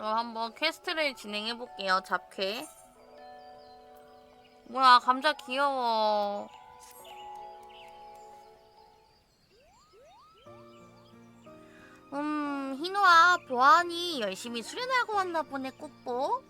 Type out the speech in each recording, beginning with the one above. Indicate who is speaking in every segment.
Speaker 1: 그럼 한번 퀘스트를 진행해 볼게요. 잡캐. 뭐야 감자 귀여워. 음 희노아 보안이 열심히 수련하고 왔나 보네 꾸뽀.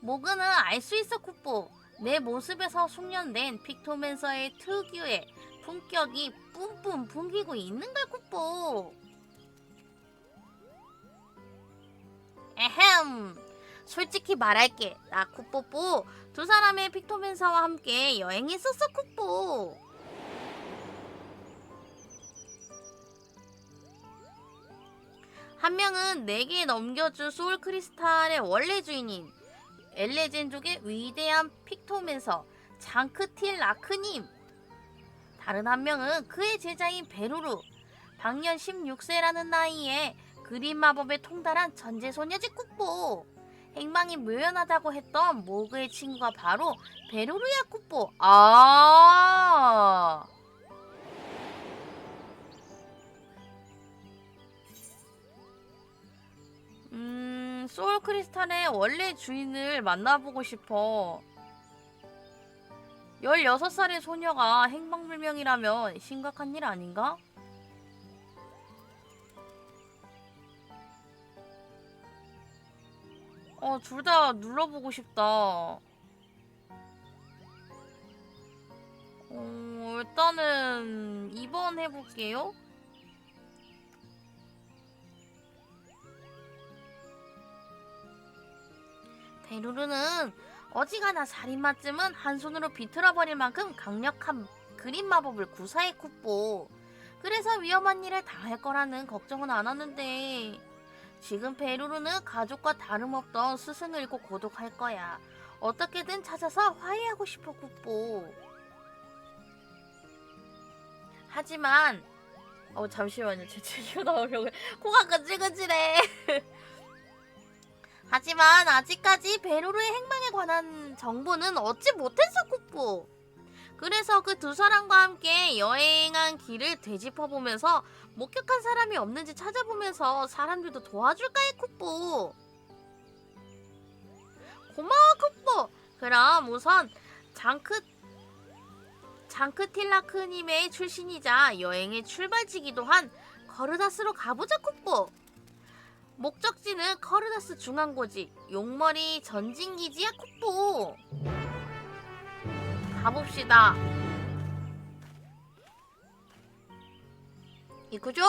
Speaker 1: 모그는 알 수 있어 꾸뽀. 내 모습에서 숙련된 픽토맨서의 특유의 품격이 뿜뿜 풍기고 있는 걸 꾸뽀. 에헴. 솔직히 말할게. 나 쿠뽀뽀 두 사람의 픽토맨사와 함께 여행했었어 쿠뽀. 한 명은 내게 넘겨준 소울 크리스탈의 원래 주인인 엘레젠족의 위대한 픽토맨서 장크틸 라크님. 다른 한 명은 그의 제자인 베루루. 방년 16세라는 나이에 그림 마법에 통달한 전제 소녀지 꾸뽀. 행방이 묘연하다고 했던 모그의 친구가 바로 베루르야 꾸뽀. 아. 음, 소울 크리스탈의 원래 주인을 만나보고 싶어. 16살의 소녀가 행방불명이라면 심각한 일 아닌가? 어, 둘 다 눌러보고 싶다. 어, 일단은 2번 해볼게요. 베루르는 어지간한 살인마쯤은 한 손으로 비틀어버릴 만큼 강력한 그림 마법을 쿠뽀. 그래서 위험한 일을 당할 거라는 걱정은 안 하는데 지금 베루르는 가족과 다름없던 스승을 잃고 고독할 거야. 어떻게든 찾아서 화해하고 싶어 쿠뽀. 하지만 어 잠시만요 제 책이 나오려고 코가 근질근질해. 하지만 아직까지 베루르의 행방에 관한 정보는 얻지 못했어 쿠뽀. 그래서 그 두 사람과 함께 여행한 길을 되짚어보면서 목격한 사람이 없는지 찾아보면서 사람들도 도와줄까 해 쿠뽀. 고마워 쿠뽀. 그럼 우선 장크 장크틸라크님의 출신이자 여행의 출발지기도 한 거르다스로 가보자 쿠뽀. 목적지는 커르다스 중앙고지 용머리 전진기지야 쿠뽀. 가봅시다. 이구죠?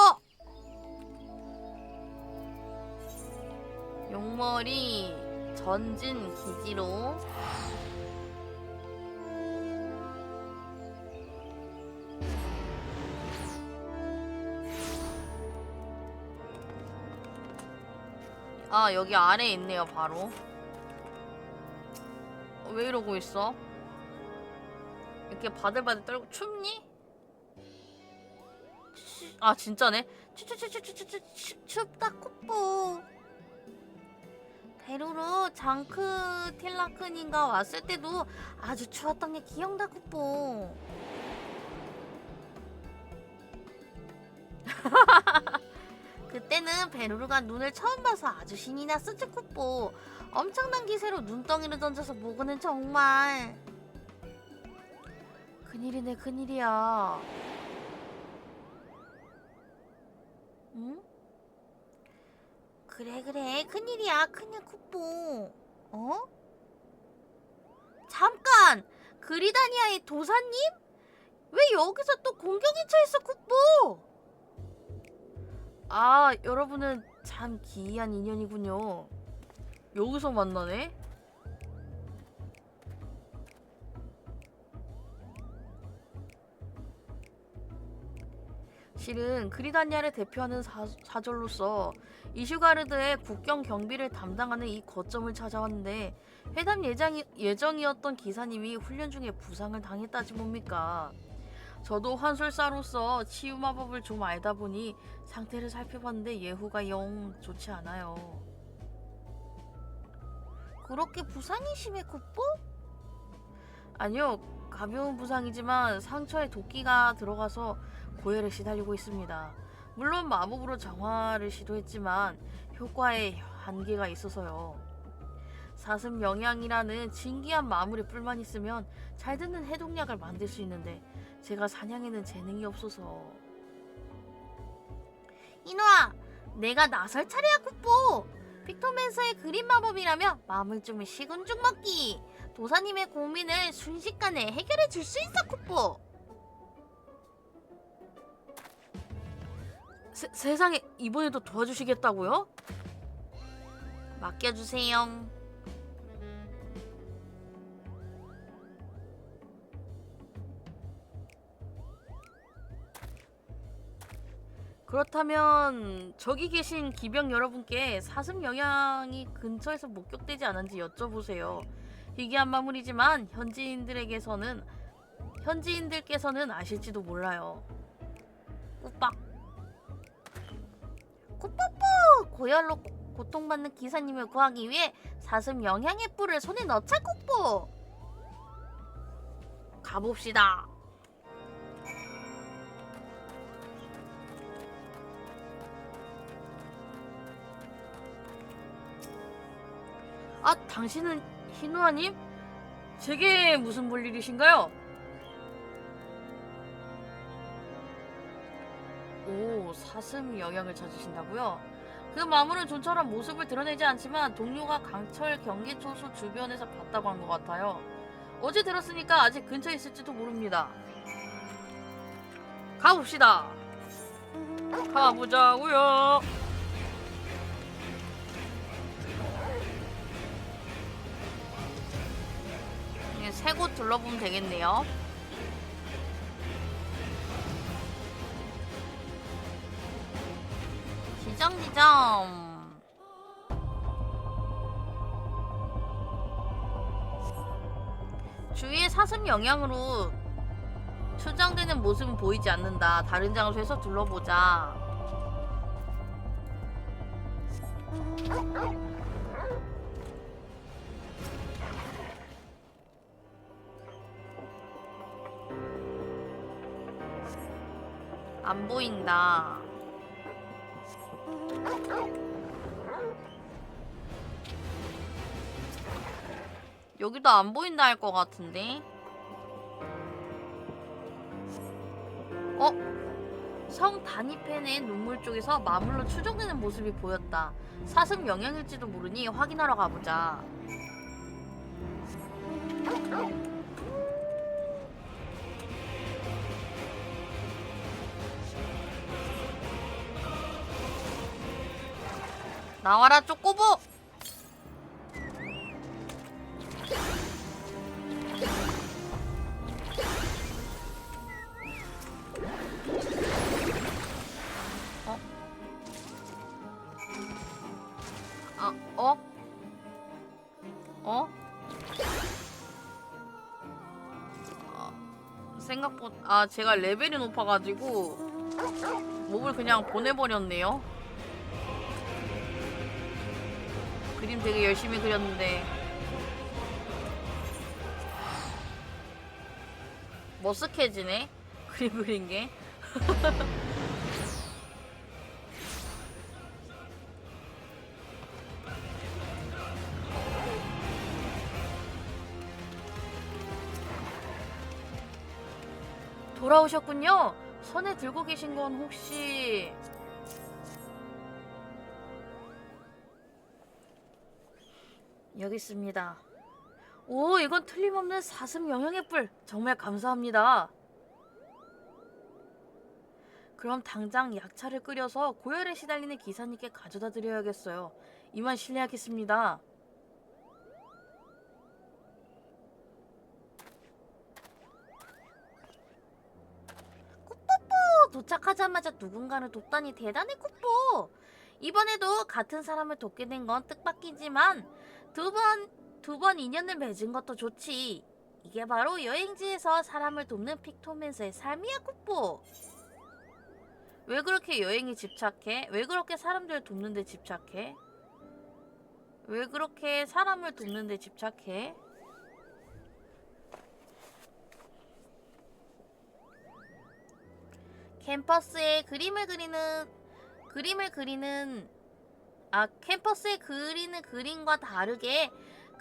Speaker 1: 용머리 전진 기지로 아 여기 아래에 있네요 바로 어, 왜 이러고 있어? 이렇게 바들바들 떨고 춥니? 추- 아 진짜네? 추추추추추추추 춥다 쿠뽀 베루로 장크 틸라크닌가 왔을 때도 아주 추웠던 게 기억나 쿠뽀 그때는 베루르가 눈을 처음 봐서 아주 신이 났었지 쿠뽀 엄청난 기세로 눈덩이를 던져서 모그는 정말 큰일이네 큰일이야 그래 그래. 큰일이야. 큰일 쿠뽀 어? 잠깐! 그리다니아의 도사님? 왜 여기서 또 공격이 처있어 쿠뽀 아 여러분은 참 기이한 인연이군요. 여기서 만나네 실은 그리다니아를 대표하는 사, 사절로서 이슈가르드의 국경 경비를 담당하는 이 거점을 찾아왔는데 회담 예정이, 예정이었던 기사님이 훈련 중에 부상을 당했다지 뭡니까 저도 환술사로서 치유 마법을 좀 알다 보니 상태를 살펴봤는데 예후가 영 좋지 않아요. 그렇게 부상이 심해 쿠뽀? 아니요, 가벼운 부상이지만 상처에 도끼가 들어가서 고열에 시달리고 있습니다. 물론 마법으로 정화를 시도했지만 효과에 한계가 있어서요. 사슴 영양이라는 진기한 마물에 뿔만 있으면 잘 듣는 해독약을 만들 수 있는데 제가 사냥에는 재능이 없어서 이노아 내가 나설 차례야 쿠뽀 픽토맨서의 그림 마법이라며 마물쯤을 식은 죽 먹기 도사님의 고민을 순식간에 해결해 줄 수 있어 쿠뽀 세, 세상에 이번에도 도와주시겠다고요? 맡겨주세요 그렇다면 저기 계신 기병 여러분께 사슴 영향이 근처에서 목격되지 않은지 여쭤보세요. 희귀한 마물이지만 현지인들에게서는 현지인들께서는 아실지도 몰라요. 꾸빡 꾸뽀뽀 고열로 고- 고통받는 기사님을 구하기 위해 사슴 영향의 뿔을 손에 넣자 꾸뽀 가봅시다. 아, 당신은 희누아님? 제게 무슨 볼일이신가요? 오, 사슴 영향을 찾으신다고요? 그 마물은 좀처럼 모습을 드러내지 않지만 동료가 강철 경계초소 주변에서 봤다고 한 것 같아요. 어제 들었으니까 아직 근처에 있을지도 모릅니다. 가봅시다. 가보자고요. 세 곳 둘러보면 되겠네요. 지정 지정. 주위의 사슴 영향으로 추정되는 모습은 보이지 않는다. 다른 장소에서 둘러보자. 안 보인다. 여기도 안 보인다 할 것 같은데. 어? 성 단위펜의 눈물 쪽에서 마물로 추정되는 모습이 보였다. 사슴 영향일지도 모르니 확인하러 가보자. 나와라 쪼꼬보! 어? 아, 어? 어? 아, 생각보다 아 제가 레벨이 높아가지고 몹을 그냥 보내버렸네요. 되게 열심히 그렸는데. 머쓱해지네? 그림 그린 게? 돌아오셨군요. 손에 들고 계신 건 혹시 여기 있습니다. 오, 이건 틀림없는 사슴 영양의 뿔. 정말 감사합니다. 그럼 당장 약차를 끓여서 고열에 시달리는 기사님께 가져다 드려야겠어요. 이만 실례하겠습니다. 쿠뽀뽀! 도착하자마자 누군가를 돕다니 대단해 쿠뽀! 이번에도 같은 사람을 돕게 된 건 뜻밖이지만 두 번, 두 번 인연을 맺은 것도 좋지. 이게 바로 여행지에서 사람을 돕는 픽토맨스의 삶이야, 쿠뽀. 왜 그렇게 여행에 집착해? 왜 그렇게 사람들을 돕는 데 집착해? 왜 그렇게 사람을 돕는 데 집착해? 캠퍼스에 그림을 그리는 그림을 그리는 아 캠퍼스에 그리는 그림과 다르게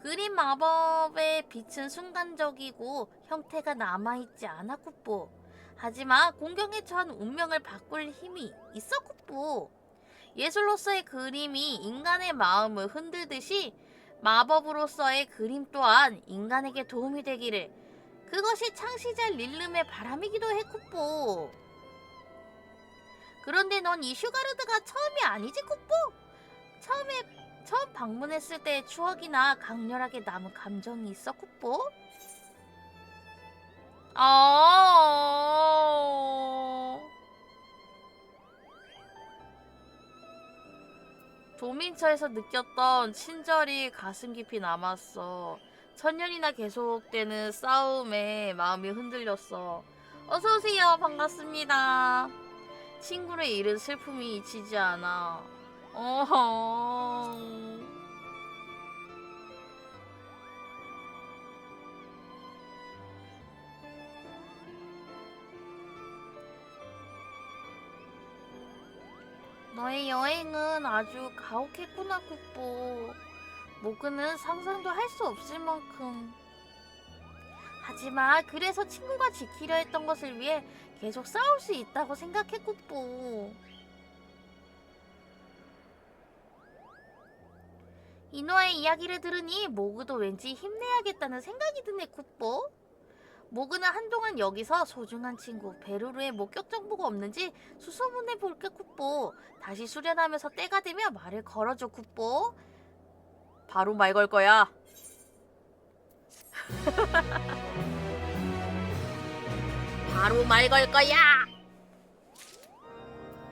Speaker 1: 그림 마법의 빛은 순간적이고 형태가 남아있지 쿠뽀. 하지만 공경에 처한 운명을 바꿀 힘이 있어 쿠뽀. 예술로서의 그림이 인간의 마음을 흔들듯이 마법으로서의 그림 또한 인간에게 도움이 되기를 그것이 창시자 릴름의 바람이기도 해 쿠뽀. 그런데 넌 이 슈가르드가 처음이 아니지 쿠뽀? 처음에 처음 방문했을 때의 추억이나 강렬하게 남은 감정이 있어 쿠뽀? 아. 도민처에서 느꼈던 친절이 가슴 깊이 남았어. 천년이나 계속되는 싸움에 마음이 흔들렸어. 어서 오세요. 반갑습니다. 친구를 잃은 슬픔이 잊히지 않아. 어허. 너의 여행은 아주 가혹했구나, 국보. 모그는 상상도 할 수 없을 만큼. 하지만 그래서 친구가 지키려 했던 것을 위해 계속 싸울 수 있다고 생각해, 국보. 이노아의 이야기를 들으니 모그도 왠지 힘내야겠다는 생각이 드네, 국보. 모그는 한동안 여기서 소중한 친구 베루르의 목격 정보가 없는지 수소문해 볼게 쿠뽀 다시 수련하면서 때가 되면 말을 걸어줘 쿠뽀 바로 말 걸 거야. 바로 말 걸 거야